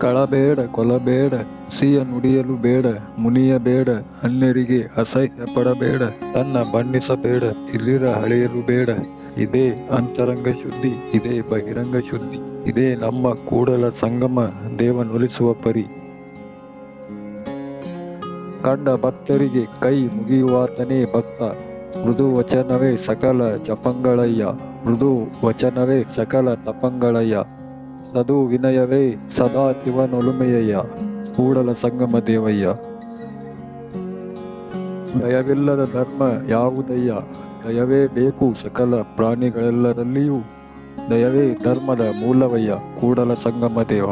ಕಳಬೇಡ ಕೊಲಬೇಡ ಸಿಯ ನುಡಿಯಲು ಬೇಡ, ಮುನಿಯ ಬೇಡ, ಅನ್ಯರಿಗೆ ಅಸಹ್ಯ ಪಡಬೇಡ, ತನ್ನ ಬಣ್ಣಿಸಬೇಡ, ಇಲ್ಲಿರ ಹಳೆಯಲು ಬೇಡ. ಇದೇ ಅಂತರಂಗ ಶುದ್ಧಿ, ಇದೇ ಬಹಿರಂಗ ಶುದ್ಧಿ, ಇದೇ ನಮ್ಮ ಕೂಡಲ ಸಂಗಮ ದೇವನೊಲಿಸುವ ಪರಿ. ಕಂಡ ಭಕ್ತರಿಗೆ ಕೈ ಮುಗಿಯುವಾತನೇ ಭಕ್ತ. ಮೃದು ವಚನವೇ ಸಕಲ ಚಪಂಗಳಯ್ಯ ಮೃದು ವಚನವೇ ಸಕಲ ತಪಂಗಳಯ್ಯ. ಸದು ವಿನಯವೇ ಸದಾ ತಿವನೊಲುಮೆಯಯ್ಯ. ಕೂಡಲ ಸಂಗಮ ದೇವಯ್ಯ. ದಯವಿಲ್ಲದ ಧರ್ಮ ಯಾವುದಯ್ಯ? ದಯವೇ ಬೇಕು ಸಕಲ ಪ್ರಾಣಿಗಳೆಲ್ಲರಲ್ಲಿಯೂ. ದಯವೇ ಧರ್ಮದ ಮೂಲವಯ್ಯ, ಕೂಡಲ ಸಂಗಮ ದೇವ.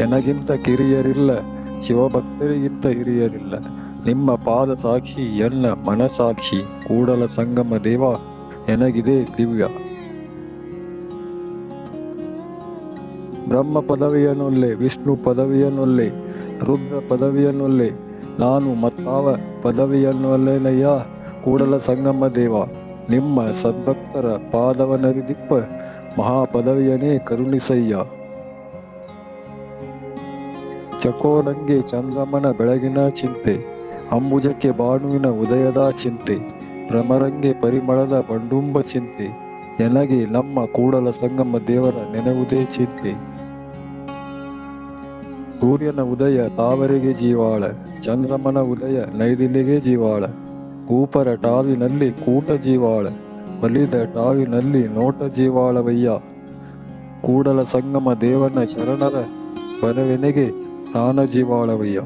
ಎನಗಿಂತ ಕಿರಿಯರಿಲ್ಲ, ಶಿವಭಕ್ತರಿಗಿಂತ ಹಿರಿಯರಿಲ್ಲ. ನಿಮ್ಮ ಪಾದ ಸಾಕ್ಷಿ ಎನ್ನ ಮನಸಾಕ್ಷಿ, ಕೂಡಲ ಸಂಗಮ ದೇವ, ಎನಗಿದೆ ದಿವ್ಯ. ಬ್ರಹ್ಮ ಪದವಿಯನ್ನುಲ್ಲೆ, ವಿಷ್ಣು ಪದವಿಯನ್ನೊಲ್ಲೆ, ರುದ್ರ ಪದವಿಯನ್ನುಲ್ಲೆ, ನಾನು ಮತ್ತಾವ ಪದವಿಯನ್ನೊಲ್ಲೆನಯ್ಯ? ಕೂಡಲ ಸಂಗಮ ದೇವ, ನಿಮ್ಮ ಸದ್ಭಕ್ತರ ಪಾದವನರಿದಿಪ್ಪ ಮಹಾಪದವಿಯನೇ ಕರುಣಿಸಯ್ಯ. ಚಕೋರಂಗೆ ಚಂದ್ರಮನ ಬೆಳಗಿನ ಚಿಂತೆ, ಅಂಬುಜಕ್ಕೆ ಬಾಣುವಿನ ಉದಯದ ಚಿಂತೆ, ಭ್ರಮರಂಗೆ ಪರಿಮಳದ ಬಂಡುಂಬ ಚಿಂತೆ ನನಗೆ ನಮ್ಮ ಕೂಡಲ ಸಂಗಮ ದೇವರ ನೆನವುದೇ ಚಿಂತೆ. ಸೂರ್ಯನ ಉದಯ ತಾವರೆಗೆ ಜೀವಾಳ, ಚಂದ್ರಮನ ಉದಯ ನೈದಿಲೆಗೆ ಜೀವಾಳ, ಕೂಪರ ಟಾವಿನಲ್ಲಿ ಕೂಟ ಜೀವಾಳ, ಬಲಿದ ಟಾವಿನಲ್ಲಿ ನೋಟ ಜೀವಾಳವಯ್ಯ. ಕೂಡಲ ಸಂಗಮ ದೇವನ ಶರಣರ ಬರವೆನೆಗೆ ನಾನ ಜೀವಾಳವಯ್ಯ.